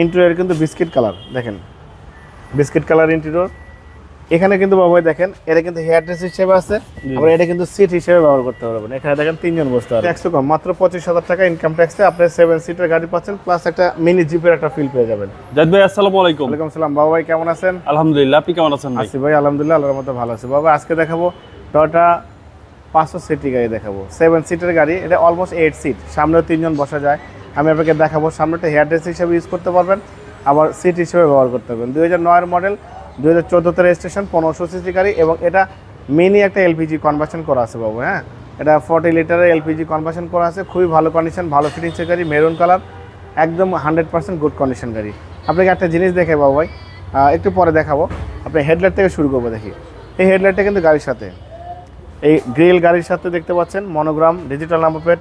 Interior কিন্তু biscuit colour দেখেন। Biscuit colour interior এখানে কিন্তু বাবা দেখেন এটা কিন্তু হেয়ার ড্রেস হিসেবে আছে আবার এটা কিন্তু সিট হিসেবে ব্যবহার করতে পারবেন। এখানে দেখেন তিনজন বসতে পারবেন। ট্যাক্স কম মাত্র পঁচিশ হাজার টাকা ইনকাম ট্যাক্সে আপনি সেভেন সিটের গাড়ি পাচ্ছেন প্লাস একটা মিনি জিপের একটা ফিল পেয়ে যাবেন। জাদ ভাই আসসালামু আলাইকুম। ওয়ালাইকুম সালাম বাবা ভাই কেমন আছেন? আলহামদুলিল্লাহ আপনি কেমন আছেন ভাই? আসি ভাই আলহামদুলিল্লাহ আল্লাহর মতো ভালো আছি। বাবা আজকে দেখাবো টয়টা পাঁচশো সিটি গাড়ি দেখাবো। সেভেন সিটের গাড়ি এটা অলমোস্ট এইট সিট সামনেও তিনজন বসা যায়। আমি আপনাকে দেখাবো সামনেটা হেয়ার ড্রেস হিসেবে ইউজ করতে পারবেন, আবার সিট হিসেবে ব্যবহার করতে পারবেন। দুই হাজার নয়ের মডেল দুই হাজার চোদ্দোতে রেজিস্ট্রেশন পনেরোশো সিসি গাড়ি, এবং এটা মিনি একটা এলপিজি কনভার্সন করা আছে বাবু হ্যাঁ? এটা ফর্টি লিটারের এলপিজি কনভার্সন করা আছে, খুবই ভালো কন্ডিশন ভালো ফিটিংসের গাড়ি মেরুন কালার একদম হান্ড্রেড পার্সেন্ট গুড কন্ডিশন গাড়ি। আপনাকে একটা জিনিস দেখে বাবু ভাই একটু পরে দেখাবো। আপনি হেডলাইট থেকে শুরু করব দেখি। এই হেডলাইটটা কিন্তু গাড়ির সাথে। এই গ্রিল গাড়ির সাথে দেখতে পাচ্ছেন মনোগ্রাম ডিজিটাল নাম্বার প্লেট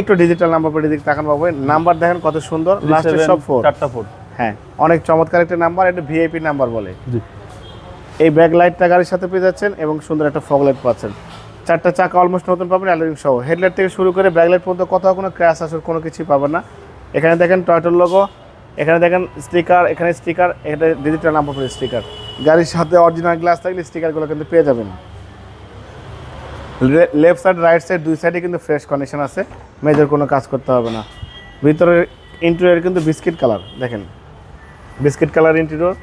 একটু ডিজিটাল নাম্বার প্লেটের দিকে তাকান বাবু নাম্বার দেখেন কত সুন্দর। লাস্টে সব ফোর চারটা ফুট হ্যাঁ অনেক চমৎকার একটা নাম্বার এটা ভিআইপি নাম্বার বলে। এই ব্যাক লাইটটা গাড়ির সাথে পেয়ে যাচ্ছেন এবং সুন্দর একটা ফগ লাইট পাচ্ছেন। চারটা চাকা অলমোস্ট নতুন পাবেন অ্যালারিং সহ। হেডলাইট থেকে শুরু করে ব্যাক লাইট পর্যন্ত কোথাও কোনো ক্র্যাশ আসার কোনো কিছুই পাবেন না। এখানে দেখেন টয়টোর লোগো এখানে দেখেন স্টিকার এখানে স্টিকার এটা ডিজিটাল নাম্বার প্লেট স্টিকার গাড়ির সাথে অরিজিনাল গ্লাস থাকলে স্টিকারগুলো কিন্তু পেয়ে যাবেন। লেফট সাইড রাইট সাইড দুই সাইডে কিন্তু ফ্রেশ কন্ডিশন আছে। মেজর কোনো কাজ করতে হবে না। ভিতরের ইন্টেরিয়র কিন্তু বিস্কিট কালার দেখেন। বিস্কিট কালার ইন্টেরিয়র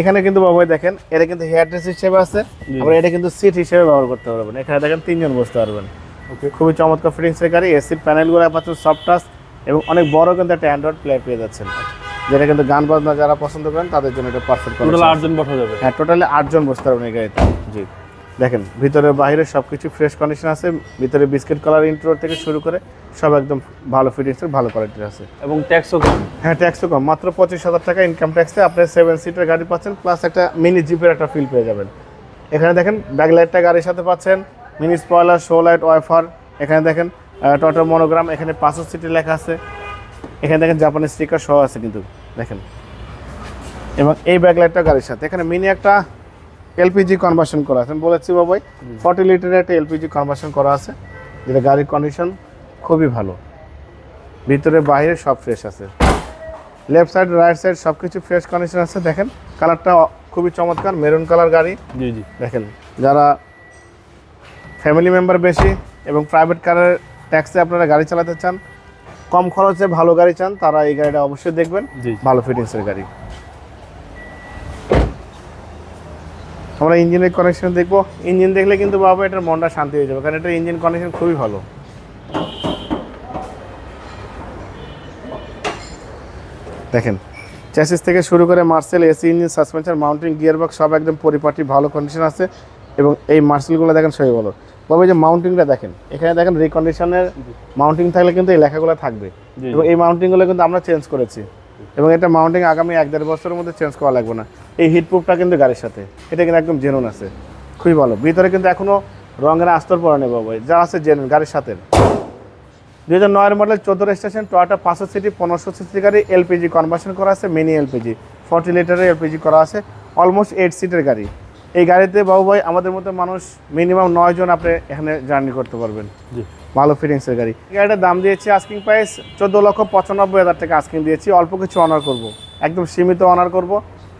এখানে কিন্তু বাবাই দেখেন এটা কিন্তু হেয়ার ড্রেস হিসেবে আছে। আবার এটা কিন্তু সিট হিসেবে ব্যবহার করতে পারবেন। এখানে দেখেন তিনজন বসতে পারবেন। ওকে খুবই চমৎকার ফিটিংসের গাড়ি এসির প্যানেলগুলো পাচ্ছেন সফট টাচ এবং অনেক বড় কিন্তু একটা অ্যান্ড্রয়েড প্লে পেয়ে যাচ্ছেন। যেটা কিন্তু গান বাজনা যারা পছন্দ করেন তাদের জন্য এটা পারফেক্ট টোটাল আটজন বসা যাবে। হ্যাঁ টোটালি আটজন বসতে পারবেন এই গাড়িতে। জি। দেখেন ভিতরে বাইরে সব কিছু ফ্রেশ কন্ডিশন আছে ভিতরে বিস্কিট কালার ইন্টেরিয়র থেকে শুরু করে সব একদম ভালো ফিটিংসের ভালো কোয়ালিটির আছে। এবং ট্যাক্সও কম? হ্যাঁ ট্যাক্সও কম। মাত্র পঁচিশ হাজার টাকা ইনকাম ট্যাক্সে আপনি সেভেন সিটের গাড়ি পাচ্ছেন প্লাস একটা মিনি জিপের একটা ফিল পেয়ে যাবেন। এখানে দেখেন ব্যাক লাইটটা গাড়ির সাথে পাচ্ছেন mini spoiler show light wiper এখানে দেখেন টটো মনোগ্রাম এখানে পাঁচশো সিটি লেখা আছে। এখানে দেখেন জাপানের স্টিকার সহ আছে কিন্তু দেখেন। এবং এই ব্যাক লাইটটা গাড়ির সাথে। এখানে মিনি একটা এলপিজি কনভার্সন করা আছে। আমি বলেছি বাবাই ফর্টি লিটারের একটা এলপিজি কনভার্সন করা আছে যেটা গাড়ির কন্ডিশন খুবই ভালো। ভিতরে বাইরে সব ফ্রেশ আছে। লেফট সাইড রাইট সাইড সব কিছু ফ্রেশ কন্ডিশন আছে দেখেন। কালারটা খুবই চমৎকার মেরুন কালার গাড়ি। জি জি। দেখেন যারা ফ্যামিলি মেম্বার বেশি এবং প্রাইভেট কারের ট্যাক্সে আপনারা গাড়ি চালাতে চান কম খরচে ভালো গাড়ি চান তারা এই গাড়িটা অবশ্যই দেখবেন। জি ভালো ফিটিংসের গাড়ি। আমরা ইঞ্জিনের কানেকশন দেখব। ইঞ্জিন দেখলে কিন্তু বাবা এটার মনটা শান্তি হয়ে যাবে কারণ এটার ইঞ্জিন কানেকশন খুবই ভালো। দেখেন চ্যাসিস থেকে শুরু করে Marcel AC engine suspension mounting gear box সব একদম পরিপাটি ভালো কন্ডিশন আছে। এবং এই মার্সেলগুলো দেখেন সবই ভালো। তবে এই যে মাউন্টিংটা দেখেন এখানে দেখেন রিকন্ডিশনের মাউন্টিং থাকলে কিন্তু এই লেখাগুলো থাকবে। এবং এই মাউন্টিংগুলো কিন্তু আমরা চেঞ্জ করেছি। এবং এটা মাউন্টিং আগামী এক দেড় বছরের মধ্যে চেঞ্জ করা লাগবে না। এই হিটপ্রুফটা কিন্তু গাড়ির সাথে। এটা কিন্তু একদম জেনুন আছে। খুবই ভালো। ভিতরে কিন্তু এখনও রঙের আস্তর পড়া নেই বাবু যা আছে জেনুন গাড়ির সাথে। দুই হাজার নয়ের মডেল চোদ্দ রেজিস্ট্রেশন টয়টা পাঁচশো সিটি, পনেরোশো সিসি গাড়ি এলপিজি কনভার্সন করা আছে মিনি এলপিজি ফর্টি লিটারের এলপিজি করা আছে অলমোস্ট এইট সিটের গাড়ি। এই গাড়িতে বাবু ভাই আমাদের মতো মানুষ মিনিমাম নয় জন আপনি এখানে জার্নি করতে পারবেন। জি। ভালো ফিটিংসের গাড়ি। গাড়িটার দাম দিয়েছি আস্কিং প্রাইস চোদ্দ লক্ষ পঁচানব্বই হাজার টাকা আস্কিং দিয়েছি। অল্প কিছু অনার করব। একদম সীমিত অনার করব।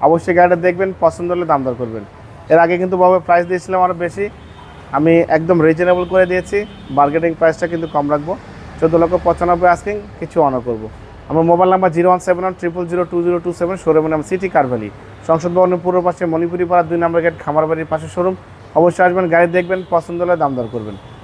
অবশ্যই গাড়িটা দেখবেন, পছন্দ হলে দাম দর করবেন। এর আগে কিন্তু বাবা প্রাইস দিয়েছিলাম আরও বেশি। আমি একদম রিজনেবল করে দিয়েছি। বার্গেটিং প্রাইসটা কিন্তু কম রাখব। চোদ্দ লক্ষ পঁচানব্বই আস্কিং কিছু অনার করব। আমার mobile number zero one seven one triple zero two zero two seven শোরুমের নাম সিটি কারভ্যালি সংসদ ভবনের পূর্ব পাশে মণিপুরি পাড়া দুই নম্বর গেট খামারবাড়ির পাশে শোরুম অবশ্যই আসবেন, গাড়ি দেখবেন, পছন্দ হলে দাম দর করবেন।